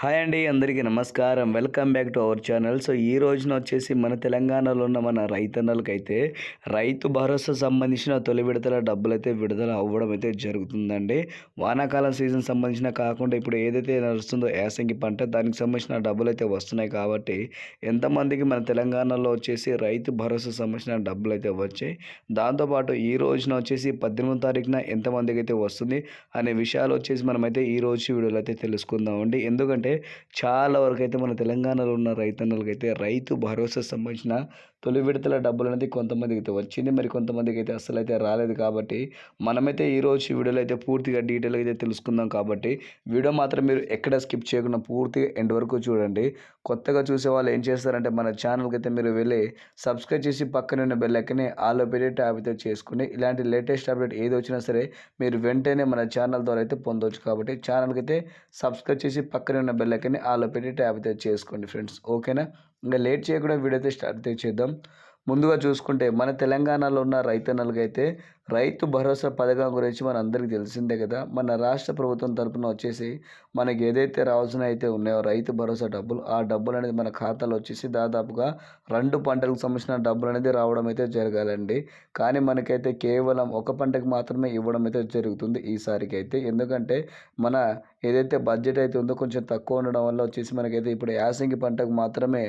Hi అండి అందరికీ నమస్కారం. Welcome back to our channel. So ఈ రోజున వచ్చేసి మన తెలంగాణలో ఉన్న మన రైతన్నలకైతే రైతు భరోసా సంబంధించిన తొలి విడతల డబ్బులు అయితే విడుదల అవ్వడం అయితే జరుగుతుందండి. వానాకాలం సీజన్ సంబంధించిన కాకుండా ఇప్పుడు ఏదైతే నడుస్తుందో యాసంగి పంట దానికి సంబంధించిన డబ్బులు అయితే వస్తున్నాయి కాబట్టి ఎంతమందికి మన తెలంగాణలో వచ్చేసి రైతు భరోసా సంబంధించిన డబ్బులు అయితే వచ్చాయి దాంతోపాటు ఈ రోజున వచ్చేసి పద్దెనిమిది తారీఖున ఎంతమందికి అయితే వస్తుంది అనే విషయాలు వచ్చేసి మనమైతే ఈ రోజు వీడియోలో అయితే తెలుసుకుందామండి. ఎందుకంటే చాలా వరకు అయితే మన తెలంగాణలో ఉన్న రైతన్నలకైతే అయితే రైతు భరోసా సంబంధించిన తొలి విడతల డబ్బులు అనేది కొంతమందికి అయితే వచ్చింది. మరి కొంతమందికి అయితే అస్సలు అయితే రాలేదు కాబట్టి మనమైతే ఈ రోజు వీడియోలో అయితే పూర్తిగా డీటెయిల్గా అయితే తెలుసుకుందాం కాబట్టి వీడియో మాత్రం మీరు ఎక్కడ స్కిప్ చేయకుండా పూర్తిగా ఎండ్ వరకు చూడండి. కొత్తగా చూసే వాళ్ళు ఏం చేస్తారంటే మన ఛానల్కి అయితే మీరు వెళ్ళి సబ్స్క్రైబ్ చేసి పక్కన ఉన్న బెల్ ఐకన్ని ఆలో పెట్టి ట్యాబ్ అయితే చేసుకుని ఇలాంటి లేటెస్ట్ అప్డేట్ ఏది వచ్చినా సరే మీరు వెంటనే మన ఛానల్ ద్వారా అయితే పొందవచ్చు కాబట్టి ఛానల్కి అయితే సబ్స్క్రైబ్ చేసి పక్కన ఉన్న బెల్ ఐకన్ని ఆలో పెట్టి ట్యాబ్ అయితే చేసుకోండి ఫ్రెండ్స్. ఓకేనా? ఇంకా లేట్ చేయకుండా వీడియో అయితే స్టార్ట్ అయితే చేద్దాం. ముందుగా చూసుకుంటే మన తెలంగాణలో ఉన్న రైతన్నలకైతే రైతు భరోసా పథకం గురించి మన అందరికీ తెలిసిందే కదా. మన రాష్ట్ర ప్రభుత్వం తరపున వచ్చేసి మనకి ఏదైతే రావాల్సిన అయితే ఉన్నాయో రైతు భరోసా డబ్బులు ఆ డబ్బులు అనేది మన ఖాతాలో వచ్చేసి దాదాపుగా రెండు పంటలకు సంబంధించిన డబ్బులు అనేది రావడం అయితే జరగాలండి. కానీ మనకైతే కేవలం ఒక పంటకు మాత్రమే ఇవ్వడం అయితే జరుగుతుంది ఈసారికి అయితే ఎందుకంటే మన ఏదైతే బడ్జెట్ అయితే ఉందో కొంచెం తక్కువ ఉండడం వల్ల వచ్చేసి మనకైతే ఇప్పుడు యాసంగి పంటకు మాత్రమే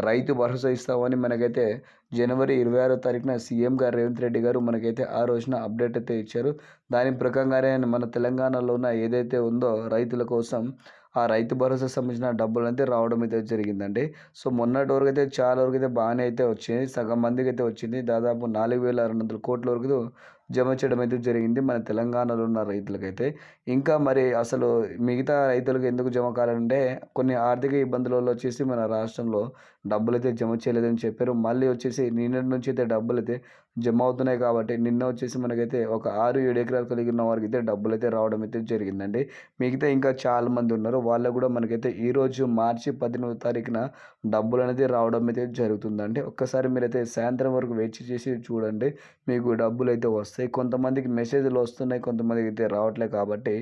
రైతు భరోసా ఇస్తామని మనకైతే జనవరి ఇరవై ఆరో తారీఖున సీఎం గారు రేవంత్ రెడ్డి గారు మనకైతే ఆ రోజున అప్డేట్ అయితే ఇచ్చారు. దాని ప్రకారంగానే మన తెలంగాణలో ఉన్న ఏదైతే ఉందో రైతుల కోసం ఆ రైతు భరోసా సంబంధించిన డబ్బులు అయితే రావడం అయితే జరిగిందండి. సో మొన్నటి వరకు అయితే చాలా వరకు అయితే బాగానే అయితే వచ్చింది. సగం మందికి అయితే వచ్చింది. దాదాపు నాలుగు వేల రెండు వందల కోట్ల వరకు జమ చేయడం అయితే జరిగింది. మన తెలంగాణలో ఉన్న రైతులకైతే. ఇంకా మరి అసలు మిగతా రైతులకు ఎందుకు జమ కావాలంటే కొన్ని ఆర్థిక ఇబ్బందులలో వచ్చేసి మన రాష్ట్రంలో డబ్బులు అయితే జమ చేయలేదని చెప్పారు. మళ్ళీ వచ్చేసి నిన్నటి నుంచి అయితే డబ్బులు అయితే జమ అవుతున్నాయి కాబట్టి నిన్న వచ్చేసి మనకైతే ఒక ఆరు ఏడు ఎకరాలు కలిగిన వారికి అయితే డబ్బులు అయితే రావడం అయితే జరిగిందండి. మిగతా ఇంకా చాలా మంది ఉన్నారు. వాళ్ళకు కూడా మనకైతే ఈరోజు మార్చి పద్దెనిమిది తారీఖున డబ్బులు అనేది రావడం అయితే జరుగుతుందండి. ఒక్కసారి మీరైతే సాయంత్రం వరకు వెయిట్ చేసి చూడండి. మీకు డబ్బులు అయితే వస్తాయి. కొంతమందికి మెసేజ్లు వస్తున్నాయి కొంతమందికి అయితే రావట్లేదు కాబట్టి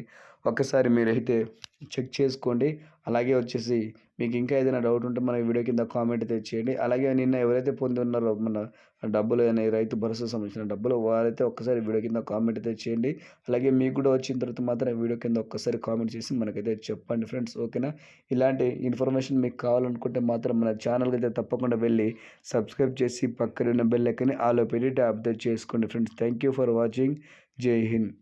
ఒక్కసారి మీరైతే చెక్ చేసుకోండి. అలాగే వచ్చేసి మీకు ఇంకా ఏదైనా డౌట్ ఉంటే మన వీడియో కింద కామెంట్ అయితే చేయండి. అలాగే నిన్న ఎవరైతే పొంది ఉన్నారో మన డబ్బులు అనే రైతు భరోసా సంబంధించిన డబ్బులు వారైతే ఒక్కసారి వీడియో కింద కామెంట్ అయితే చేయండి. అలాగే మీకు కూడా వచ్చిన తర్వాత మాత్రం వీడియో కింద ఒక్కసారి కామెంట్ చేసి మనకైతే చెప్పండి ఫ్రెండ్స్. ఓకేనా? ఇలాంటి ఇన్ఫర్మేషన్ మీకు కావాలనుకుంటే మాత్రం మన ఛానల్కి అయితే తప్పకుండా వెళ్ళి సబ్స్క్రైబ్ చేసి పక్కన ఉన్న బెల్ ఎక్కని ఆలో పెట్టి ట్యాప్ చేసుకోండి friends. Thank you for watching. Jai Hind.